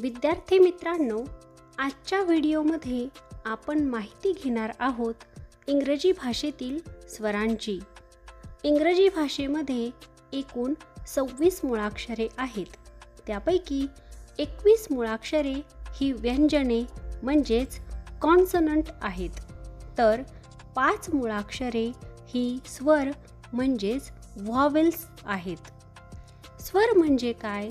विद्यार्थी मित्रांनो आजच्या व्हिडिओमध्ये आपण माहिती घेणार आहोत इंग्रजी भाषेतील स्वरांची. इंग्रजी भाषेमध्ये एकूण सव्वीस मुळाक्षरे आहेत. त्यापैकी एकवीस मुळाक्षरे ही व्यंजने म्हणजेच कॉन्सनंट आहेत. तर पाच मुळाक्षरे ही स्वर म्हणजेच व्हॉवेल्स आहेत. स्वर म्हणजे काय?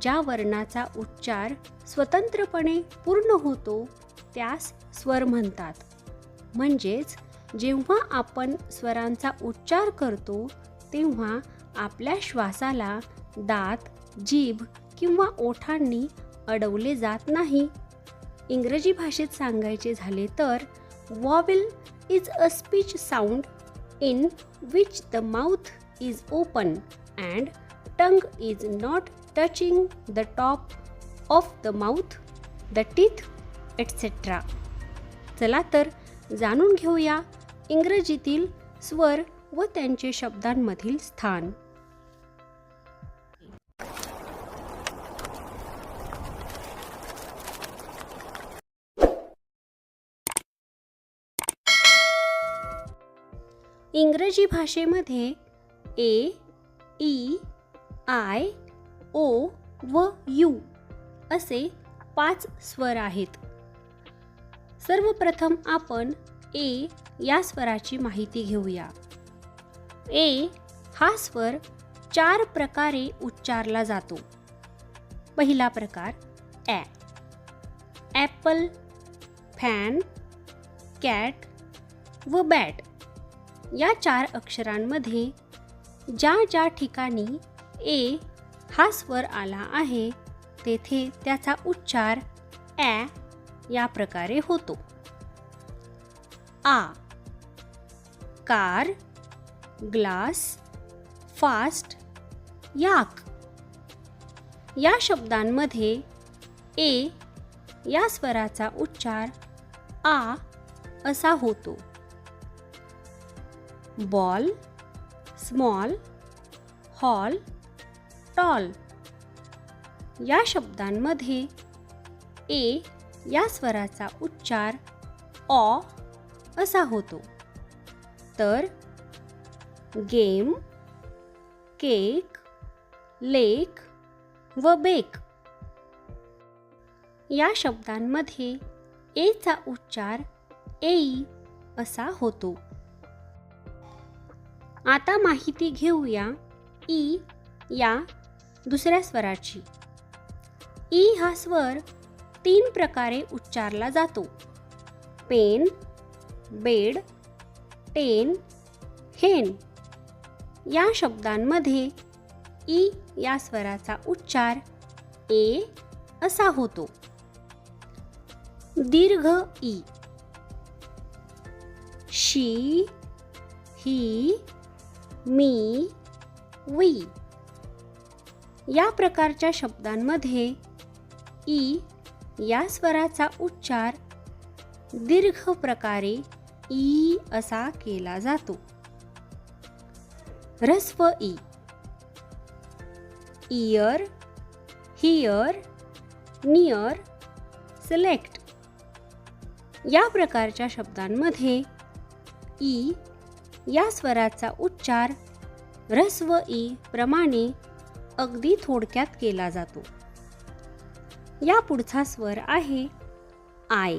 ज्या वर्णाचा उच्चार स्वतंत्रपणे पूर्ण होतो त्यास स्वर म्हणतात. म्हणजेच जेव्हा आपण स्वरांचा उच्चार करतो तेव्हा आपल्या श्वासाला दात जीभ किंवा ओठांनी अडवले जात नाही. इंग्रजी भाषेत सांगायचे झाले तर vowel is a speech sound in which the mouth is open and tongue is not touching the top of the mouth the teeth etcetera चला तर जाणून घेऊया इंग्रजीतील स्वर व त्यांचे शब्दांमधील स्थान. इंग्रजी भाषेमध्ये ए ई आय ओ व यू असे पाच स्वर आहेत. सर्वप्रथम आपण ए या स्वराची माहिती घेऊया. ए हा स्वर चार प्रकारे उच्चारला जातो. पहिला प्रकार ॲ. ॲपल फॅन कॅट व बॅट. या चार अक्षरांमध्ये ज्या ज्या ठिकाणी ए हा स्वर आला आहे तेथे त्याचा उच्चार ॲ या प्रकारे होतो. आ. Car glass fast yak. या शब्दांमध्ये ए या स्वराचा उच्चार आ असा होतो. Ball small hall tall. या शब्दांमध्ये ए या स्वराचा उच्चार ऑ असा होतो. तर गेम केक लेक व बेक. या शब्दांमध्ये एचा उच्चार एई असा होतो. आता माहिती घेऊया ई या दुसऱ्या स्वराची. ई हा स्वर तीन प्रकारे उच्चारला जातो. पेन बेड टेन हेन. या शब्दांमध्ये ई या स्वराचा उच्चार ए असा होतो. दीर्घ E. She he me we. या प्रकारच्या शब्दांमध्ये ई या स्वराचा उच्चार दीर्घ प्रकारे ई असा केला जातो. रस्व E. Ear here near select. या प्रकारच्या शब्दांमध्ये ई या स्वराचा उच्चार रस्व ई प्रमाणे अगदी थोडक्यात केला जातो. या पुढचा स्वर आहे आय.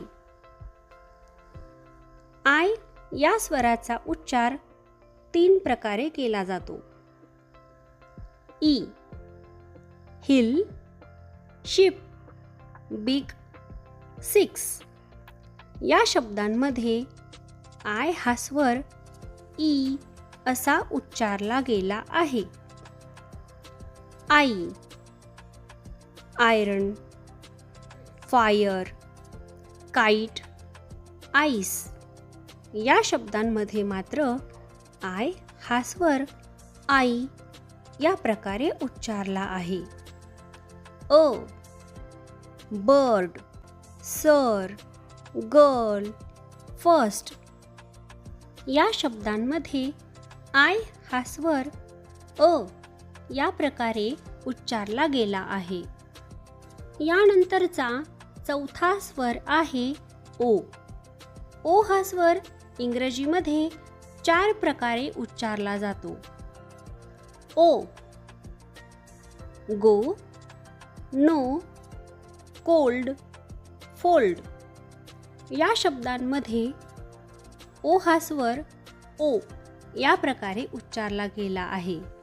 आय या स्वराचा उच्चार तीन प्रकारे केला जातो. E. Hill ship big six. या शब्दांमध्ये आय हा स्वर ई असा उच्चारला गेला आहे. आई आयरन फायर काईट आईस या शब्दांमध्ये मात्र आय हा स्वर आई या प्रकारे उच्चारला आहे. अ बर्ड सर गर्ल फर्स्ट या शब्दांमध्ये आय हा स्वर अ या प्रकारे उच्चारला गेला आहे. यानंतरचा चौथा स्वर आहे ओ. ओ हा स्वर इंग्रजीमध्ये चार प्रकारे उच्चारला जातो. ओ गो नो कोल्ड फोल्ड. या शब्दांमध्ये ओ हा स्वर ओ या प्रकारे उच्चारला गेला आहे.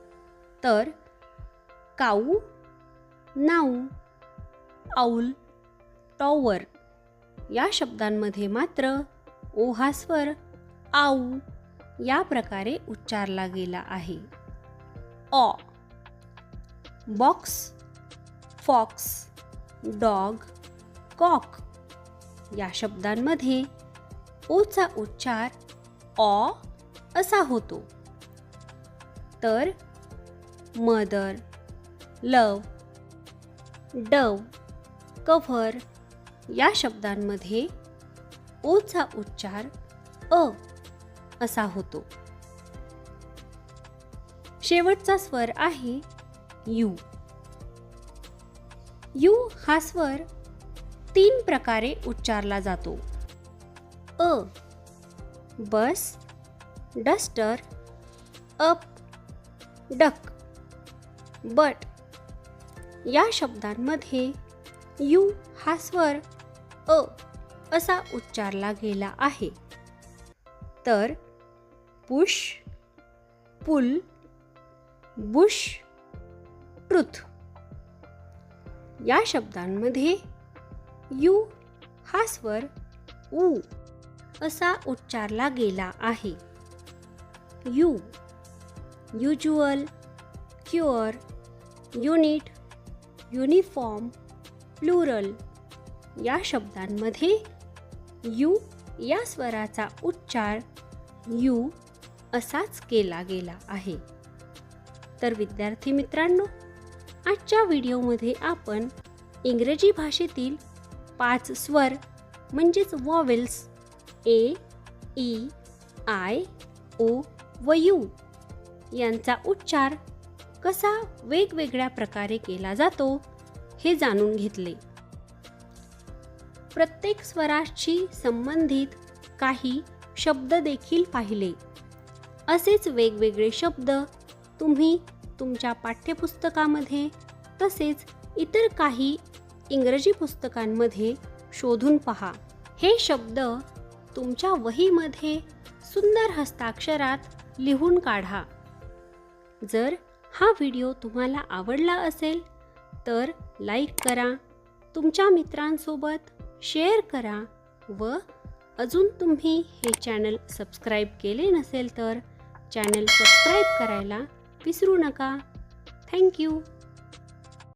तर काऊ नाऊ औल टॉवर या शब्दांमध्ये मात्र ओ हा स्वर आऊ या प्रकारे उच्चारला गेला आहे. ऑ बॉक्स फॉक्स डॉग कॉक या शब्दांमध्ये ओचा उच्चार ऑ असा होतो. तर मदर लव डव कव्हर या शब्दांमध्ये ओचा उच्चार अ असा होतो. शेवटचा स्वर आहे यू. यू हा स्वर तीन प्रकारे उच्चारला जातो. अ bus duster up duck. But या शब्दांमध्ये यू हा स्वर अ असा उच्चारला गेला आहे. तर पुश पुल बुश ट्रुथ या शब्दांमध्ये यू हा स्वर ऊ असा उच्चारला गेला आहे. You usual cure unit uniform plural या शब्दांमध्ये यू या स्वराचा उच्चार यू असाच केला गेला आहे. तर विद्यार्थी मित्रांनो आजच्या व्हिडिओमध्ये आपण इंग्रजी भाषेतील पाच स्वर म्हणजेच vowels A E I O व यू यांचा उच्चार कसा वेगवेगळ्या प्रकारे केला जातो हे जाणून घेतले. प्रत्येक स्वराशी संबंधित काही शब्द देखील पाहिले. असेच वेगवेगळे शब्द तुम्ही तुमच्या पाठ्यपुस्तकामध्ये तसेच इतर काही इंग्रजी पुस्तकांमध्ये शोधून पहा. हे शब्द तुमच्या वहीमध्ये सुंदर हस्ताक्षरात लिहून काढा. जर हा व्हिडिओ तुम्हाला आवडला असेल तर लाईक करा तुमच्या मित्रांसोबत शेअर करा व अजून तुम्ही हे चॅनल सबस्क्राईब केले नसेल तर चॅनल सबस्क्राईब करायला विसरू नका. थँक्यू